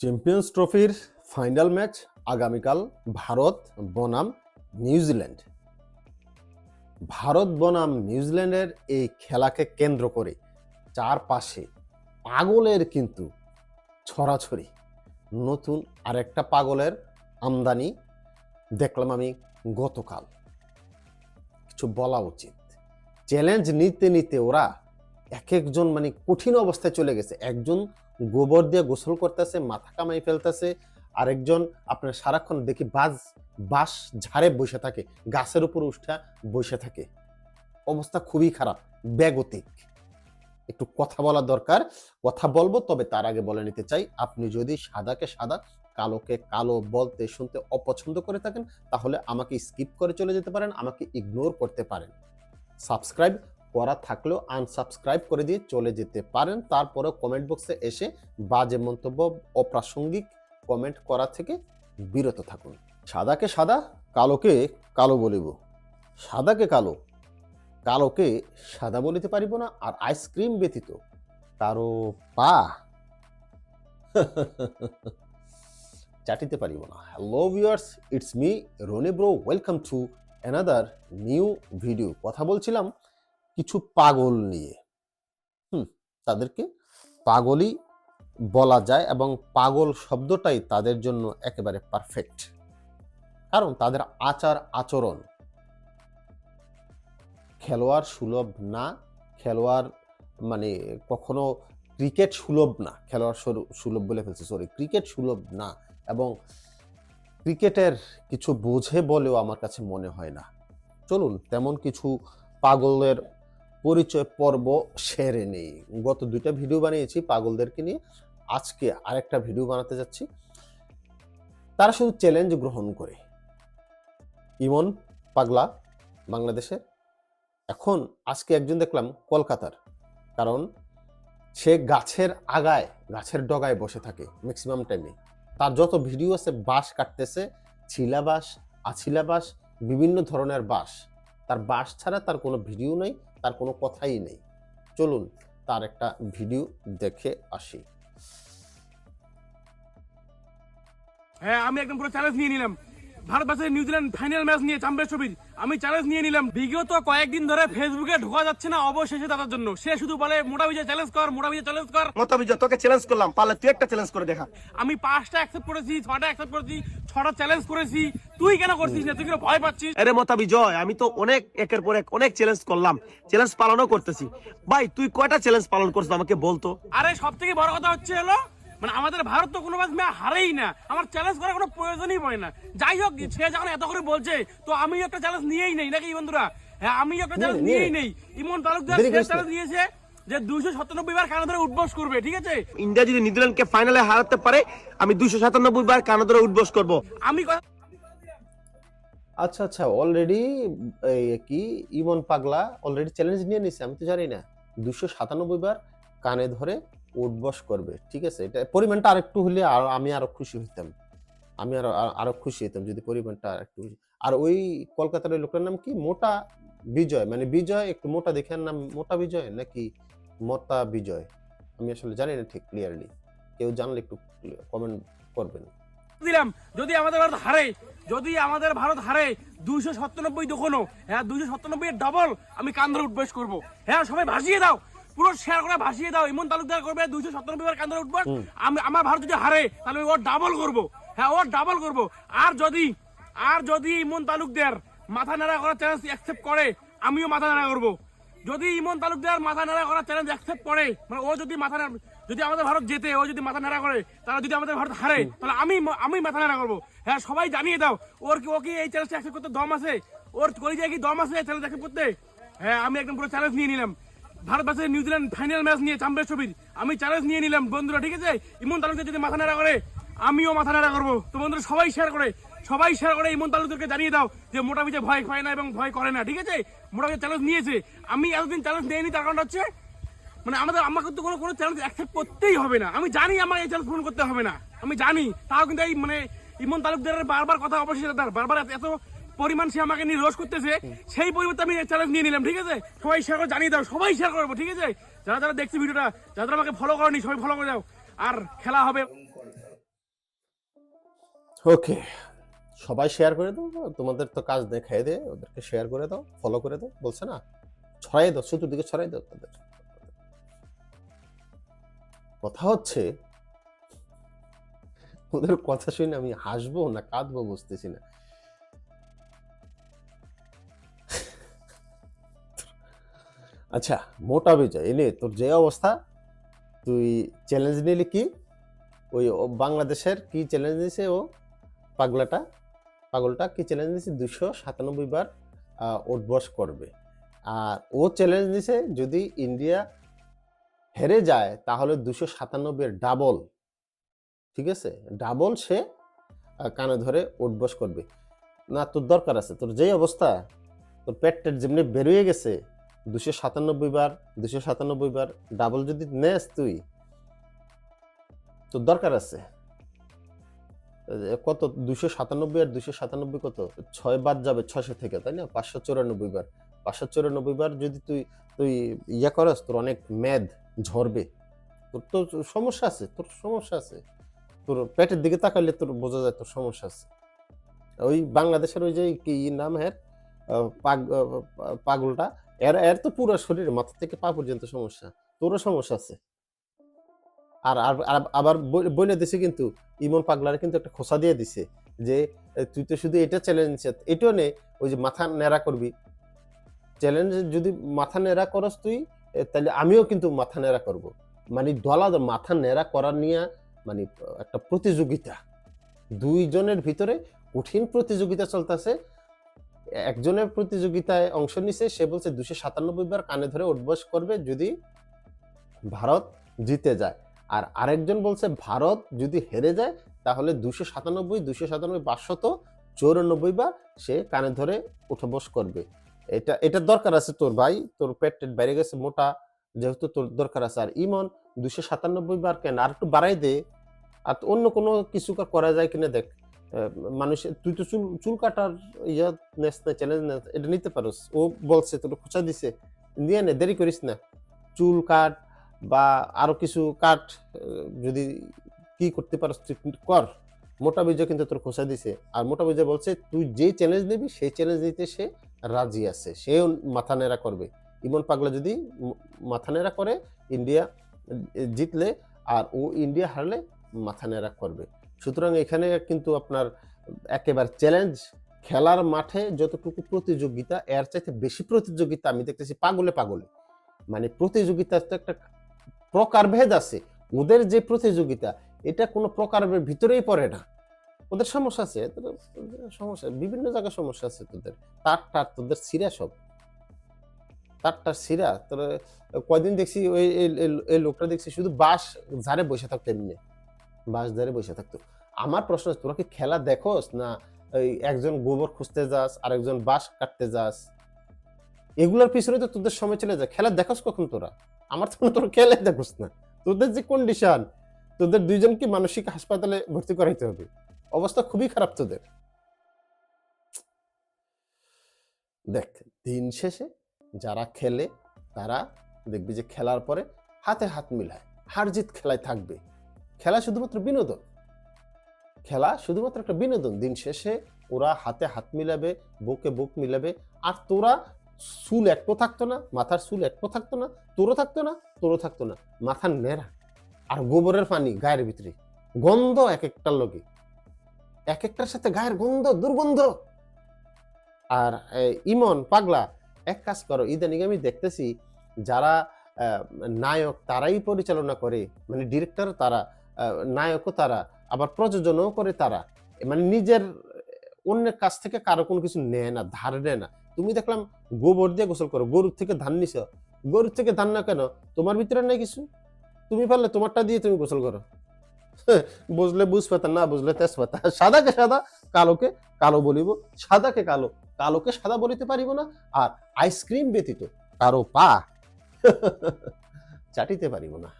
Champions ট্রফির final match আগামীকাল ভারত বনাম নিউজিল্যান্ড ভারত বনাম নিউজিল্যান্ডের এই খেলাকে কেন্দ্র করে চারপাশে পাগলের কিন্তু ছড়াছড়ি। নতুন আরেকটা পাগলের আমদানি দেখলাম আমি গতকাল। কিছু বলা উচিত। চ্যালেঞ্জ নিতে নিতে ওরা এক একজন মানে কঠিন অবস্থায় চলে গেছে। একজন গোবর দিয়ে গোসল করতেছে, মাথা কামাই ফেলতেছে। আরেকজন আপনার সারাক্ষণ দেখি বাজ, বাঁশ ঝাড়ে বসে থাকে, গাছের উপর উঠা বসে থাকে। অবস্থা খুবই খারাপ ব্যাগতিক একটু কথা বলা দরকার, কথা বলব তবে তার আগে বলে নিতে চাই, আপনি যদি সাদাকে সাদা, কালোকে কালো বলতে শুনতে অপছন্দ করে থাকেন, তাহলে আমাকে স্কিপ করে চলে যেতে পারেন, আমাকে ইগনোর করতে পারেন। সাবস্ক্রাইব করা থাকলেও আনসাবস্ক্রাইব করে দিয়ে চলে যেতে পারেন। তারপরে কমেন্ট বক্সে এসে বাজে মন্তব্য অপ্রাসঙ্গিক কমেন্ট করা থেকে বিরত থাকুন। সাদাকে সাদা, কালোকে কালো বলিব। সাদাকে কালো, কালোকে সাদা বলিতে পারিব না আর আইসক্রিম ব্যতীত কারও পা চাটিতে পারিব না। Hello viewers it's me Rony bro welcome to another new video কথা বলছিলাম কিছু পাগল নিয়ে। হুম, তাদেরকে পাগলই বলা যায় এবং পাগল শব্দটাই তাদের জন্য একেবারে পারফেক্ট কারণ তাদের আচার আচরণ খেলোয়াড় সুলভ না, খেলোয়াড় মানে কখনো ক্রিকেট সুলভ না, খেলোয়াড় সুলভ বলে ফেলছে সরি ক্রিকেট সুলভ না এবং ক্রিকেটের কিছু বোঝে বলেও আমার কাছে মনে হয় না। চলুন, তেমন কিছু পাগলের পরিচয় পর্ব সেরে নেই। গত দুইটা ভিডিও বানিয়েছি পাগলদেরকে নিয়ে। আজকে আরেকটা ভিডিও বানাতে যাচ্ছি। তারা শুধু চ্যালেঞ্জ গ্রহণ করে। ইমন পাগলা বাংলাদেশের এখন আজকে একজন দেখলাম কলকাতার। কারণ সে গাছের আগায়, গাছের ডগায় বসে থাকে ম্যাক্সিমাম টাইমে তার যত ভিডিও আছে, বাঁশ কাটতেছে ছিলা বাঁশ আছিলা বিভিন্ন ধরনের বাঁশ। তার বাঁশ ছাড়া তার কোনো ভিডিও নেই। তার কোনো কথাই নেই। চলুন তার একটা ভিডিও দেখে আসি। হ্যাঁ আমি একদম পুরো চ্যালেঞ্জ নিয়ে নিলাম। Bharat versus New Zealand final match নিয়ে আমি চ্যালেঞ্জ নিয়ে নিলাম। বিগত কয়েকদিন ধরে ফেসবুকে ঢোকা যাচ্ছে না অবশেষে তাদের জন্য। সে শুধু বলে মোটা বিজয় চ্যালেঞ্জ কর মোটা বিজয় চ্যালেঞ্জ কর। মতাবিজ তোকে চ্যালেঞ্জ করলাম। পারলে তুই একটা চ্যালেঞ্জ করে দেখা। আমি পাঁচটা অ্যাকসেপ্ট করেছি ছটা অ্যাকসেপ্ট করেছি ছটা চ্যালেঞ্জ করেছি। তুই কেন করছিস না? তুই কেন ভয় পাচ্ছিস? আরে মতাবিজয় আমি তো অনেক একের পর এক অনেক চ্যালেঞ্জ করলাম। চ্যালেঞ্জ পালনও করতেছি। ভাই তুই কয়টা চ্যালেঞ্জ পালন করছিস আমাকে বলতো আরে সব থেকে বড় কথা হচ্ছে হলো মানে আমাদের ভারত তো কোনো ম্যাচ হারেই না। আমার চ্যালেঞ্জ করার কোনো প্রয়োজনই পড়ে না। যাই হোক সে যখন এত করে বলছে তো আমি একটা চ্যালেঞ্জ নিয়েই নেই নাকি বন্ধুরা? হ্যাঁ আমি একটা চ্যালেঞ্জ নিয়েই নেই। ইমন তালুকদার। চ্যালেঞ্জ নিয়েছে যে দুইশো সাতানব্বই বার কানা ধরে উঠবস করবে ঠিক আছে? ইন্ডিয়া যদি নিউজিল্যান্ডকে ফাইনালে হারাতে পারে আমি দুইশো সাতানব্বই বার কানা ধরে উঠবস করব। আমি আচ্ছা আচ্ছা অলরেডি কি ইমন পাগলা অলরেডি চ্যালেঞ্জ নিয়ে নিছে আমি তো জানি না। দুশো সাতানব্বই বার কানে ধরে উঠবস করবে, ঠিক আছে? এটা পরিমাণটা আরেকটু হলে আর আমি আরও খুশি হইতাম। আমি আরও আরও খুশি হইতাম যদি পরিমাণটা বেশি- আর ওই কলকাতার ওই লোকটার নাম কি? মোটা বিজয়। মানে বিজয় একটু মোটা দেখে নাম মোটা বিজয় নাকি মোটা বিজয়? আমি আসলে জানি না ঠিক ক্লিয়ারলি কেউ জানলে একটু কমেন্ট করবেন। দিলাম, যদি আমাদের ভারত হারে, যদি আমাদের ভারত হারে দুইশো সাতানব্বই দোকানো হ্যাঁ দুইশো সাতানব্বই ডবল আমি কান ধরে উঠবস করব। হ্যাঁ সবাই ভাসিয়ে দাও। পুরো শেয়ার করে ভাসিয়ে দাও। ইমন তালুকদার করবে দুইশো সাতানব্বই বার কান ধরে উঠবস। আমি আমার ভারত যদি হারে তাহলে ও ডাবল করব। হ্যাঁ ও ডাবল করব। আর যদি আর যদি ইমন তালুকদার মাথা নাড়া করার চ্যালেঞ্জ অ্যাকসেপ্ট করে আমিও মাথা নাড়া করব। যদি ইমন তালুকদার মাথা নাড়া করার চ্যালেঞ্জ অ্যাকসেপ্ট করে মানে ও যদি মাথা যদি আমাদের ভারত জেতে ও যদি মাথা নাড়া করে তাহলে যদি আমাদের ভারত হারে তাহলে আমি আমি মাথা নাড়া করব। হ্যাঁ সবাই জানিয়ে দাও ওর কি ও কি এই চ্যালেঞ্জটা অ্যাকসেপ্ট করতে দম আছে? ওর করি যায় কি দম আছে চ্যালেঞ্জ অ্যাকসেপ্ট করতে? হ্যাঁ আমি একদম পুরো চ্যালেঞ্জ নিয়ে নিলাম। Bharat versus New Zealand final match নিয়ে চ্যাম্পিয়ন্স ট্রফির আমি চ্যালেঞ্জ নিয়ে নিলাম। বন্ধুরা, ঠিক আছে? ইমন তালুকদার যদি মাথা নাড়া করে, আমিও মাথা নাড়া করব। তো বন্ধুরা, সবাই শেয়ার করে, সবাই শেয়ার করে ইমন তালুকদারকে জানিয়ে দাও যে মোটা বিজয় ভয় পায় না এবং ভয় করে না, ঠিক আছে? মোটা বিজয় চ্যালেঞ্জ নিয়েছে। আমি এতদিন চ্যালেঞ্জ নেইনি, তার কারণ হচ্ছে মানে আমাদের আমাকে তো কোনো কোনো চ্যালেঞ্জ অ্যাকসেপ্ট করতেই হবে না। আমি জানি আমার এই চ্যালেঞ্জ পূরণ করতে হবে না। আমি জানি, তাও কিন্তু এই মানে ইমন তালুকদারের বারবার কথা অবশ্যই তার বারবার এত পরিমাণ সে আমাকে নিয়ে রোজ করতেছে সেই পরিবর্তে আমি চ্যালেঞ্জ নিয়ে নিলাম ঠিক আছে? সবাই শেয়ার করে জানিয়ে দাও সবাই শেয়ার করব ঠিক আছে? যারা যারা দেখছি ভিডিওটা যারা যারা আমাকে ফলো করনি সবাই ফলো করে দাও। আর খেলা হবে ওকে সবাই শেয়ার করে দাও তোমাদের তো কাজ দেখাই দে ওদেরকে শেয়ার করে দাও ফলো করে দাও বলছে না? ছড়াই দাও চতুর্দিকে ছড়াই দাও তাদের। কথা হচ্ছে ওদের কথা শুনে আমি হাসবো না কাঁদবো বুঝতেছি না। আচ্ছা মোটা বিজয় এনে তোর যে অবস্থা? তুই চ্যালেঞ্জ নিলি কি? ওই বাংলাদেশের কি চ্যালেঞ্জ দিয়েছে ও? পাগলাটা? পাগলটা কি চ্যালেঞ্জ দিয়েছে দুশো সাতানব্বই বার উঠবস করবে। আর ও চ্যালেঞ্জ দিছে যদি ইন্ডিয়া হেরে যায়, তাহলে দুশো সাতানব্বই ডাবল ঠিক আছে? ডাবল সে কানে ধরে উঠবস করবে। না, তোর দরকার আছে। তোর যেই অবস্থা, তোর পেট টেট যেমনি বেরোয় গেছে দুশো সাতানব্বই বার দুশো সাতানব্বই বার ডাবল যদি নেস তুই, তোর দরকার আছে। কত? দুশো সাতানব্বই আর দুশো সাতানব্বই কত? ছয় বাদ যাবে ছয়শো থেকে, তাই না? পাঁচশো চুরানব্বই বার। পাঁচশো চুরানব্বই বার যদি তুই তুই ইয়া করস, তোর অনেক মেদ, ঝরবে। তোর তো সমস্যা আছে, তোর সমস্যা আছে। তোর পেটের দিকে তাকালে তোর বোঝা যায় তোর সমস্যা আছে। ওই বাংলাদেশের ওই যে কি নাম পাগ পাগলটা এর এর তো পুরো শরীর মাথা থেকে পা পর্যন্ত সমস্যা। তোরও সমস্যা আছে। আর আবার বলে দিছে কিন্তু, ইমন পাগলারে কিন্তু একটা খোসা দিয়ে দিছে যে তুই তো শুধু এটা চ্যালেঞ্জ এটাও নে, ওই যে মাথা নেড়া করবি। চ্যালেঞ্জ যদি মাথা নেড়া করস তুই তাহলে আমিও কিন্তু মাথা নেড়া করব। মানে দলা মাথা নেড়া করার নিয়ে মানে একটা প্রতিযোগিতা। দুইজনের ভিতরে কঠিন প্রতিযোগিতা চলতেছে। একজনের প্রতিযোগিতায় অংশ নিছে, সে বলছে দুশো সাতানব্বই বার কানে ধরে উঠবস করবে যদি ভারত জিতে যায়। আর আরেকজন বলছে ভারত যদি হেরে যায়, তাহলে দুশো সাতানব্বই দুশো সাতানব্বই পাঁচশত চৌরানব্বই বার সে কানে ধরে উঠবস করবে। এটা এটা দরকার আছে তোর ভাই, তোর পেট টেট বাইরে গেছে মোটা, যেহেতু তোর দরকার আছে আর ইমন দুশো সাতানব্বই বার কেন? আর একটু বাড়াই দে। আর অন্য কোনো কিছু করা যায় কিনা দেখ। আহ, মানুষের তুই তো চুল চুল কাটার ইয়া নেস চ্যালেঞ্জ এটা নিতে পারোস। ও বলছে তোর খোঁচা দিছে। দিয়ে নে দেরি করিস না। চুল কাট বা আরও কিছু কাট যদি কি করতে পারোস তুই কর। মোটা বিজয় কিন্তু তোর খোঁচা দিছে। আর মোটা বিজয় বলছে তুই যেই চ্যালেঞ্জ নিবি সেই চ্যালেঞ্জ নিতে সে রাজি আছে। সেও মাথা নেড়া করবে। ইমন পাগলা যদি মাথা নেড়া করে ইন্ডিয়া জিতলে আর ও ইন্ডিয়া হারলে মাথা নেড়া করবে। সুতরাং এখানে কিন্তু আপনার একেবারে চ্যালেঞ্জ খেলার মাঠে যতটুকু প্রতিযোগিতা, এর চাইতে বেশি প্রতিযোগিতা আমি দেখতেছি পাগলে পাগলে। মানে প্রতিযোগিতার তো একটা প্রকারভেদ আছে। ওদের যে প্রতিযোগিতা, এটা কোনো প্রকারের ভিতরেই পড়ে না। ওদের সমস্যা আছে সমস্যা, বিভিন্ন জায়গায় সমস্যা আছে তোদের। তার টার তোদের সিরা সব। তার টার সিরা তোর কয়দিন দেখছি ওই, এই- লোকটা দেখছি শুধু বাস ঝাড়ে বসে থাকতো এমনি। বাস ধারে বসে থাকতো। আমার প্রশ্ন তোরা কি খেলা দেখোস না ওই একজন গোবর খুঁজতে যাস আর একজন বাস কাটতে যাস? এগুলোর পিছনে তো তোদের সময় চলে যায়। খেলা দেখোস কখন তোরা? আমার তো তোরা খেলাই দেখোস না। তোদের যে কন্ডিশন তোদের দুইজনকে মানসিক হাসপাতালে ভর্তি করাইতে হবে। অবস্থা খুবই খারাপ তোদের। দেখ, দিন শেষে যারা খেলে, তারা দেখবি যে খেলার পরে হাতে হাত মিলায়। হার জিত খেলায় থাকবে। খেলা শুধুমাত্র বিনোদন। খেলা শুধুমাত্র একটা বিনোদন। দিন শেষে ওরা হাতে হাত মিলাবে, বুকে বুক মিলাবে। আর তোরা চুল একটো থাকতো না, মাথার চুল একটো থাকতো না, তোরও থাকতো না, তোরও থাকতো না। মাথার নেড়া আর গোবরের পানি গায়ের ভিতরে গন্ধ এক একটার লোকে এক একটার সাথে গায়ের গন্ধ দুর্গন্ধ। আর ইমন, পাগলা, এক কাজ করো, ইদানিং আমি দেখতেছি যারা নায়ক তারাই পরিচালনা করে মানে ডিরেক্টর তারা নায়কও তারা, আবার প্রযোজনও করে তারা। মানে নিজের অন্যের কাছ থেকে কারও কোনো কিছু নেয় না, ধার নেয় না। তুমি দেখলাম গোবর দিয়ে গোসল করো, গরুর থেকে ধান নিছ। গরুর থেকে ধান না কেন? তোমার ভিতরে নাই কিছু? তুমি পারলে তোমারটা দিয়ে তুমি গোসল করো। বুঝলে বুঝ পাতা না বুঝলে তেজ পাতা সাদাকে সাদা, কালোকে কালো বলিব। সাদাকে কালো, কালোকে সাদা বলিতে পারিব না। আর আইসক্রিম ব্যতীত কারও পা চাটিতে পারিব না।